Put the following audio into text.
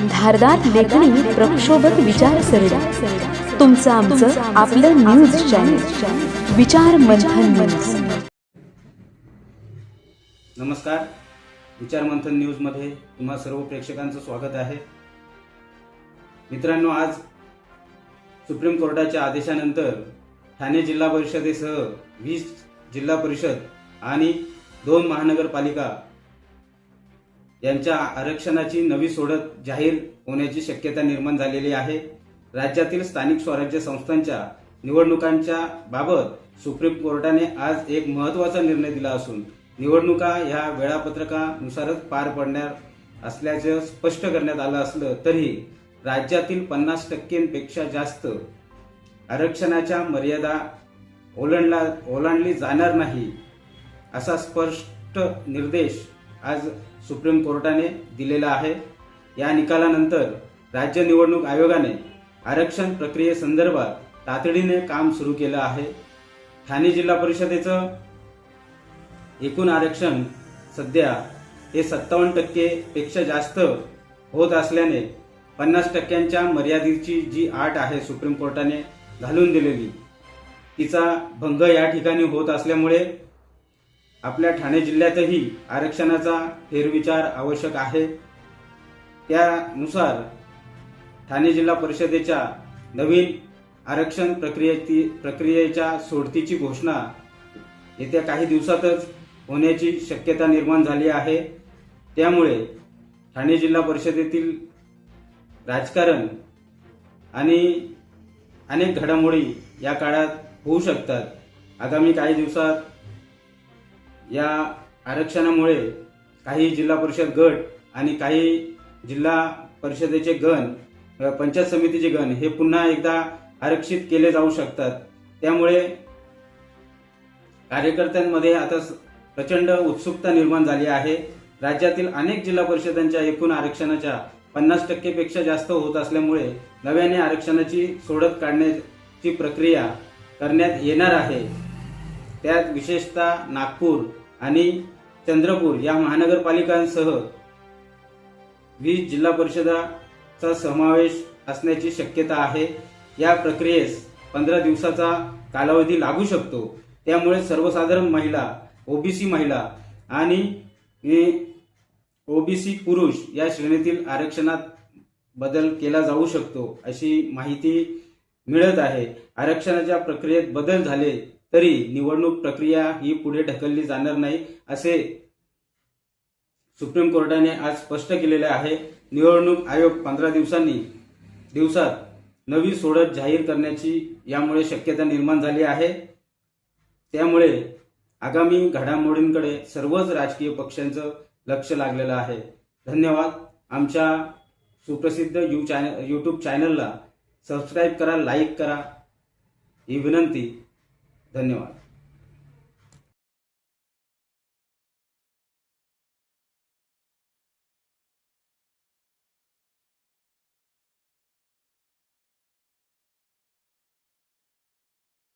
धारदार लेखणी प्रक्षोभक विचारसरणी. तुमचं आमचं आपलं न्यूज चॅनल विचार मंथन न्यूज नमस्कार. विचार मंथन न्यूजमध्ये तुम्हा सर्व प्रेक्षकांचं स्वागत आहे. मित्रांनो आज सुप्रीम कोर्टाच्या आदेशानंतर ठाणे जिल्हा परिषदेसह वीस जिल्हा परिषद आणि दोन महानगरपालिका यांच्या आरक्षणाची नवी सोडत जाहीर होण्याची शक्यता निर्माण झालेली आहे. राज्यातील स्थानिक स्वराज्य संस्थांच्या निवडणुकांच्या बाबत सुप्रीम कोर्टाने आज एक महत्त्वाचा निर्णय दिला असून निवडणुका ह्या वेळापत्रकानुसारच पार पडणार असल्याचं स्पष्ट करण्यात आलं असलं तरी राज्यातील पन्नास टक्क्यांपेक्षा जास्त आरक्षणाच्या मर्यादा ओलांडला ओलांडली जाणार नाही असा स्पष्ट निर्देश आज सुप्रीम कोर्टाने दिलेला आहे. या निकालानंतर राज्य निवडणूक आयोगाने आरक्षण प्रक्रियेसंदर्भात तातडीने काम सुरू केलं आहे. ठाणे जिल्हा परिषदेचं एकूण आरक्षण सध्या हे सत्तावन्न टक्केपेक्षा जास्त होत असल्याने पन्नास टक्क्यांच्या मर्यादेची जी आट आहे सुप्रीम कोर्टाने घालून दिलेली तिचा भंग या ठिकाणी होत असल्यामुळे आपल्या ठाणे जिल्ह्यातही आरक्षणाचा फेरविचार आवश्यक आहे. त्यानुसार ठाणे जिल्हा परिषदेच्या नवीन आरक्षण प्रक्रिये प्रक्रियेच्या सोडतीची घोषणा येत्या काही दिवसातच होण्याची शक्यता निर्माण झाली आहे. त्यामुळे ठाणे जिल्हा परिषदेतील राजकारण आणि अनेक घडामोडी या काळात होऊ शकतात. आगामी काही दिवसात या आरक्षणामुळे काही जिल्हा परिषद गट आणि काही जिल्हा परिषदेचे गण पंचायत समितीचे गण हे पुन्हा एकदा आरक्षित केले जाऊ शकतात. त्यामुळे कार्यकर्त्यांमध्ये आता प्रचंड उत्सुकता निर्माण झाली आहे. राज्यातील अनेक जिल्हा परिषदांच्या एकूण आरक्षणाच्या पन्नास टक्केपेक्षा जास्त होत असल्यामुळे नव्याने आरक्षणाची सोडत काढण्याची प्रक्रिया करण्यात येणार आहे. त्यात विशेषतः नागपूर आणि चंद्रपूर या महानगरपालिकांसह वीज जिल्हा परिषदाचा समावेश असण्याची शक्यता आहे. या प्रक्रियेस पंधरा दिवसाचा कालावधी लागू शकतो. त्यामुळे सर्वसाधारण महिला ओबीसी महिला आणि ओबीसी पुरुष या श्रेणीतील आरक्षणात बदल केला जाऊ शकतो अशी माहिती मिळत आहे. आरक्षणाच्या प्रक्रियेत बदल झाले तरी निवडणूक प्रक्रिया ही पुढे ढकलली जाणार नाही असे सुप्रीम कोर्टाने आज स्पष्ट केलेले आहे. निवडणूक आयोग पंधरा दिवसांनी दिवसात नवी सोडत जाहीर करण्याची यामुळे शक्यता निर्माण झाली आहे. त्यामुळे आगामी घडामोडींकडे सर्वच राजकीय पक्षांचं लक्ष लागलेलं आहे. धन्यवाद. आमच्या सुप्रसिद्ध यू चॅनल यूट्यूब चॅनलला सबस्क्राईब करा लाईक करा. ही विनंती. धन्यवाद.